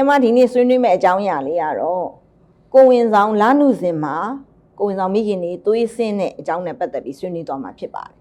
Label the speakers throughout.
Speaker 1: ဆီယမဒီနေ့ဆွေးနွေးမဲ့အကြောင်းအရာလေးကတော့ကိုဝင်ဆောင်လာနုစင်မှာကိုဝင်ဆောင်မိခင်တွေသွေးဆင်းတဲ့အကြောင်းနဲ့ပတ်သက်ပြီးဆွေးနွေးသွားမှာဖြစ်ပါတယ်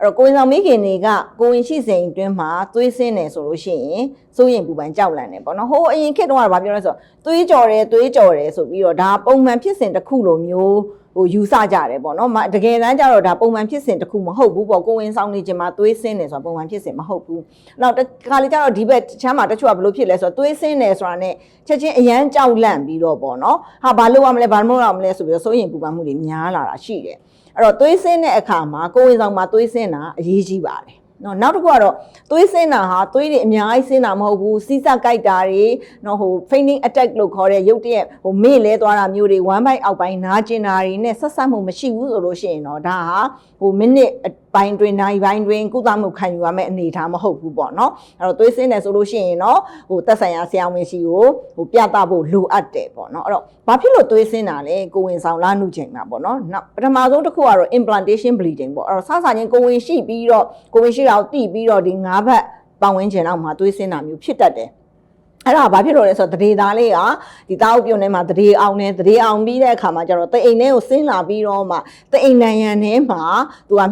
Speaker 1: အဲ့တော့ကိုဝင်ဆောင်မိခင်တွေကကိုဝင်ရှိစိန်အတွင်းမှာသွေးဆင်းတယ်ဆိုလို့ရှိရင်စိုးရင်ပူပန်ကြောက်လန့်တယ်ပေါ့နော်ဟိုအရင်ခေတ်တုန်းကဘာပြောလဲဆိုတော့သွေးကြော်တယ်သွေးကြော်တယ်ဆိုပြီးတော့ဒါပုံမှန်ဖြစ်စဉ်တစ်ခုလိုမျိုးဟိုယူဆကြတယ်ပေါ့နော်မတကယ်တမ်းကျတော့ဒါပုံမှန်ဖြစ်စဉ်တစ်ခုမဟုတ်ဘူးပေါ့ကိုဝင်ဆောင်နေခြင်းမှာသွေးဆင်းတယ်ဆိုတာပုံမှန်ဖြစ်စဉ်မဟုတ်ဘူးနောက်တစ်ခါလေကျတော့ဒီဘက်ချမ်းမှာတချို့ကဘယ်လိုဖြစ်လဲဆိုတော့သွေးဆင်းတယ်ဆိုတာ ਨੇ ချက်ချင်းအရန်ကြောက်လန့်ပြီးတော့ပေါ့နော်ဟာဘာလို့ရမလဲဘာလို့ရမလဲဆိုပြီးတော့စိုးရင်ပူပန်မှုတွေများလာတာရှိတယ် အဲ့တော့သွေးဆင်းတဲ့အခါမှာကိုဝင်ဆောင်မှာသွေးဆင်းတာအရေးကြီးပါတယ်နော်နောက်တစ်ခုကတော့သွေးဆင်းတာဟာသွေးတွေအများကြီးဆင်းတာမဟုတ်ဘူးစီးစက်ကြိုက်တာတွေနော်ဟို fainting attack လို့ခေါ်တဲ့ရုပ်တရက်ဟိုမေ့လဲသွားတာမျိုးတွေ1 byte အောက်ပိုင်းနားကျင်တာတွေနဲ့ဆက်ဆက်မှုမရှိဘူးဆိုလို့ရှိရင်တော့ဒါဟာဟိုမိနစ် ပိုင်းတွင်နိုင်ပိုင်းတွင်ကုသမှုခံယူရမယ့်အနေအထားမဟုတ်ဘူးပေါ့နော်အဲ့တော့သွေးဆင်းတယ်ဆိုလို့ရှိရင်တော့ဟိုသက်ဆိုင်ရာဆရာဝန်စီကိုဟိုပြသဖို့လိုအပ်တယ်ပေါ့နော်အဲ့တော့ဘာဖြစ်လို့သွေးဆင်းတာလဲကိုဝင်ဆောင်လာနှုချိန်မှာပေါ့နော်နောက်ပထမဆုံးတစ်ခုကတော့ implantation bleeding ပေါ့အဲ့တော့ဆဆချင်းကိုဝင်ရှိပြီးတော့ကိုဝင်ရှိတာကိုတိပြီးတော့ဒီ၅ဘက်ပတ်ဝန်းကျင်လောက်မှာသွေးဆင်းတာမျိုးဖြစ်တတ်တယ် အဲ့ဒါဘာဖြစ်လို့လဲဆိုတော့တရေသားလေးကဒီသားအုပ်ပြုံထဲမှာတရေအောင်နေတရေအောင်ပြီးတဲ့အခါမှာကျတော့တအိမ်ထဲကိုဆင်းလာပြီးတော့မှတအိမ်နံရံထဲမှာသူက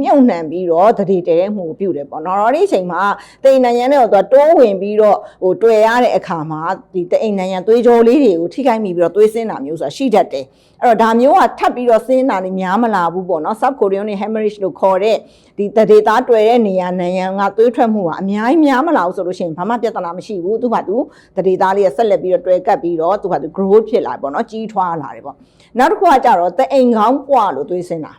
Speaker 1: မြုပ်နှံပြီးတော့တရေတဲတဲ့မှုကိုပြုတ်တယ်ပေါ့နော်တော့ဒီအချိန်မှာတအိမ်နံရံထဲကိုသူကတိုးဝင်ပြီးတော့ဟိုတွေ့ရတဲ့အခါမှာဒီတအိမ်နံရံသွေးကြောလေးတွေကိုထိခိုက်မိပြီးတော့သွေးဆင်းတာမျိုးဆိုတာရှိတတ်တယ်အဲ့တော့ဒါမျိုးကထပ်ပြီးတော့ဆင်းတာနေများမလာဘူးပေါ့နော် subchorionic hemorrhage လို့ခေါ်တဲ့ဒီတရေသားတွေ့တဲ့နေရာနံရံကသွေးထွက်မှုကအများကြီးများမလာဘူးဆိုလို့ရှိရင်ဘာမှပြဿနာမရှိဘူးသူ့ဘာသူတရေသားလေးကဆက်လက်ပြီးတော့တွဲကပ်ပြီးတော့သူ့ဘာသူ growth ဖြစ်လာပေါ့နော်ကြီးထွားလာတယ်ပေါ့နောက်တစ်ခုကကြတော့တအိမ်ကောင်းပွားလို့သွေးဆင်းတာ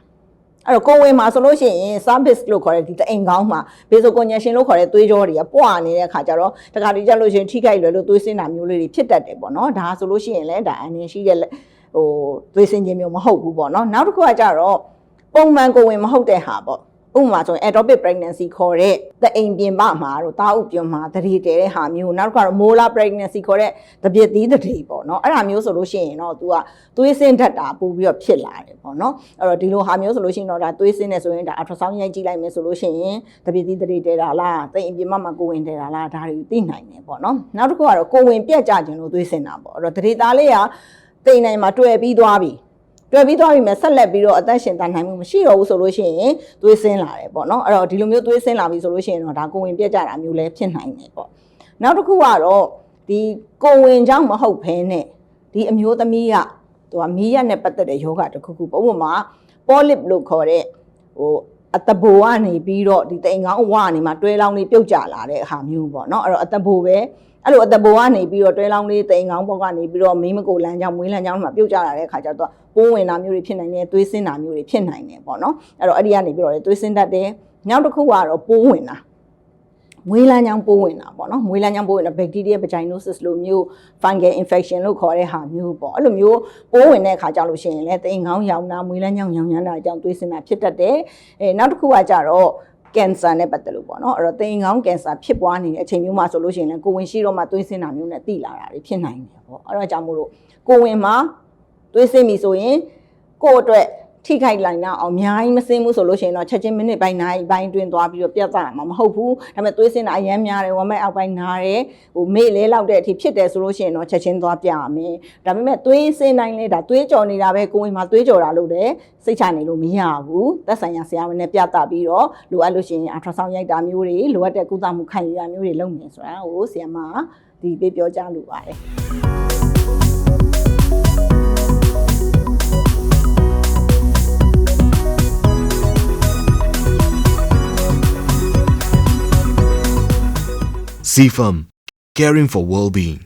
Speaker 1: အဲ့တော့ကိုယ်ဝင်မှာဆိုလို့ရှိရင် service လို့ခေါ်တဲ့ဒီတအိမ်ကောင်းမှာ basic congestion လို့ခေါ်တဲ့သွေးကြောတွေကပွားနေတဲ့အခါကျတော့တခါတည်းကြလို့ရှိရင်ထိခိုက်လွယ်လို့သွေးဆင်းတာမျိုးလေးတွေဖြစ်တတ်တယ်ပေါ့နော်ဒါဆိုလို့ရှိရင်လည်းဒါအန်ရင်ရှိတဲ့ဟိုသွေးဆင်းခြင်းမျိုးမဟုတ်ဘူးပေါ့နော်နောက်တစ်ခုကကြတော့ပုံမှန်ကိုယ်ဝင်မဟုတ်တဲ့ဟာပေါ့ ဥပမာဆိုရင် ectopic pregnancy ခေါ်တဲ့တအိမ်ပြင်ပမှာတော့တာဥပြုံမှာတတိတဲတဲ့ဟာမျိုးနောက်တစ်ခါတော့ molar pregnancy ခေါ်တဲ့တပြစ်သီးတတိပေါ့နော်အဲ့ဒါမျိုးဆိုလို့ရှိရင်တော့ तू ကသွေးဆင်းတတ်တာပို့ပြီးတော့ဖြစ်လာတယ်ပေါ့နော်အဲ့တော့ဒီလိုဟာမျိုးဆိုလို့ရှိရင်တော့ဒါသွေးဆင်းနေဆိုရင်ဒါ ultrasound ရိုက်ကြည့်လိုက်မယ်ဆိုလို့ရှိရင်တပြစ်သီးတတိတဲတာလားတအိမ်ပြင်ပမှာကိုဝင်တဲတာလားဒါတွေသိနိုင်တယ်ပေါ့နော်နောက်တစ်ခုကတော့ကိုဝင်ပြက်ကြခြင်းလို့သွေးဆင်းတာပေါ့အဲ့တော့တတိသားလေးကတိမ်နိုင်မှာတွေ့ပြီးသွားပြီ တွေ့ပြီးသွားပြီမဲ့ဆက်လက်ပြီးတော့အသက်ရှင်တန်နိုင်မှုမရှိတော့ဘူးဆိုလို့ရှိရင်သွေးဆင်းလာတယ်ပေါ့နော်အဲ့တော့ဒီလိုမျိုးသွေးဆင်းလာပြီဆိုလို့ရှိရင်တော့ဒါကိုဝင်ပြက်ကြတာမျိုးလည်းဖြစ်နိုင်တယ်ပေါ့နောက်တစ်ခုကတော့ဒီကိုဝင်ကြောင့်မဟုတ်ဘဲနဲ့ဒီအမျိုးသမီးကသူကမီးရက်နဲ့ပတ်သက်တဲ့ယောဂတစ်ခုခုပေါ့ဥပမာ polyp လို့ခေါ်တဲ့ဟို အတဘိုကနေပြီးတော့ဒီတိမ်ကောင်းဝကနေမှတွဲလောင်းလေးပြုတ်ကျလာတဲ့အခါမျိုးပေါ့နော်အဲ့တော့အတဘိုပဲအဲ့လိုအတဘိုကနေပြီးတော့တွဲလောင်းလေးတိမ်ကောင်းဘောကနေပြီးတော့မင်းမကိုလမ်းကြောင်းမွေးလမ်းကြောင်းမှာပြုတ်ကျလာတဲ့အခါကျတော့ပိုးဝင်တာမျိုးတွေဖြစ်နိုင်တယ်သွေးဆင်းတာမျိုးတွေဖြစ်နိုင်တယ်ပေါ့နော်အဲ့တော့အဲ့ဒီကနေပြီးတော့လေသွေးဆင်းတတ်တယ်နောက်တစ်ခုကတော့ပိုးဝင်တာ မွေးလမ်းကြောင်းပိုးဝင်တာပေါ့နော်မွေးလမ်းကြောင်းပိုးဝင်တာ bacteria vaginosis လို့မျိုး fungal infection လို့ခေါ်တဲ့ဟာမျိုးပေါ့အဲ့လိုမျိုးပိုးဝင်တဲ့အခါကျလို့ရှိရင်လည်းတိမ်ကောင်းရောင်တာမွေးလမ်းကြောင်းရောင်ရမ်းတာအကြောင်းသွေးဆင်းတာဖြစ်တတ်တယ်အဲနောက်တစ်ခုကကြတော့ကင်ဆာနဲ့ပတ်သက်လို့ပေါ့နော်အဲ့တော့တိမ်ကောင်းကင်ဆာဖြစ်ပွားနေတဲ့အချိန်မျိုးမှာဆိုလို့ရှိရင်လည်းကိုဝင်ရှိတော့မှသွေးဆင်းတာမျိုးနဲ့တိလာတာတွေဖြစ်နိုင်တယ်ပေါ့အဲ့တော့ကြောင့်မို့လို့ကိုဝင်မှာသွေးဆင်းပြီဆိုရင်ကိုယ့်အတွက် ထိခိုက်လိုက်တော့အောင်အများကြီးမစင်းဘူးဆိုလို့ရှိရင်တော့ချက်ချင်းမိနစ်ပိုင်းနိုင်ပိုင်းတွင်သွားပြီးတော့ပြတ်သွားမှာမဟုတ်ဘူးဒါပေမဲ့သွေးစင်းတာအများများတယ်ဝမ်းမဲ့အောက်ပိုင်းနားတယ်ဟိုမေ့လဲလောက်တဲ့အထိဖြစ်တယ်ဆိုလို့ရှိရင်တော့ချက်ချင်းသွားပြရမယ်ဒါပေမဲ့သွေးစင်းတိုင်းလဲဒါသွေးကြော်နေတာပဲကိုယ်ဝင်မှာသွေးကြော်တာလို့လည်းစိတ်ချနေလို့မရဘူးသက်ဆိုင်ရာဆရာဝန်နဲ့ပြသပြီးတော့လိုအပ်လို့ရှိရင် ultrasound ရိုက်တာမျိုးတွေလိုအပ်တဲ့ကုသမှုခံယူရမျိုးတွေလုပ်မယ်ဆိုတာကိုဆရာမဒီပေးပြောကြားလိုပါတယ်
Speaker 2: CFAM, caring for well-being.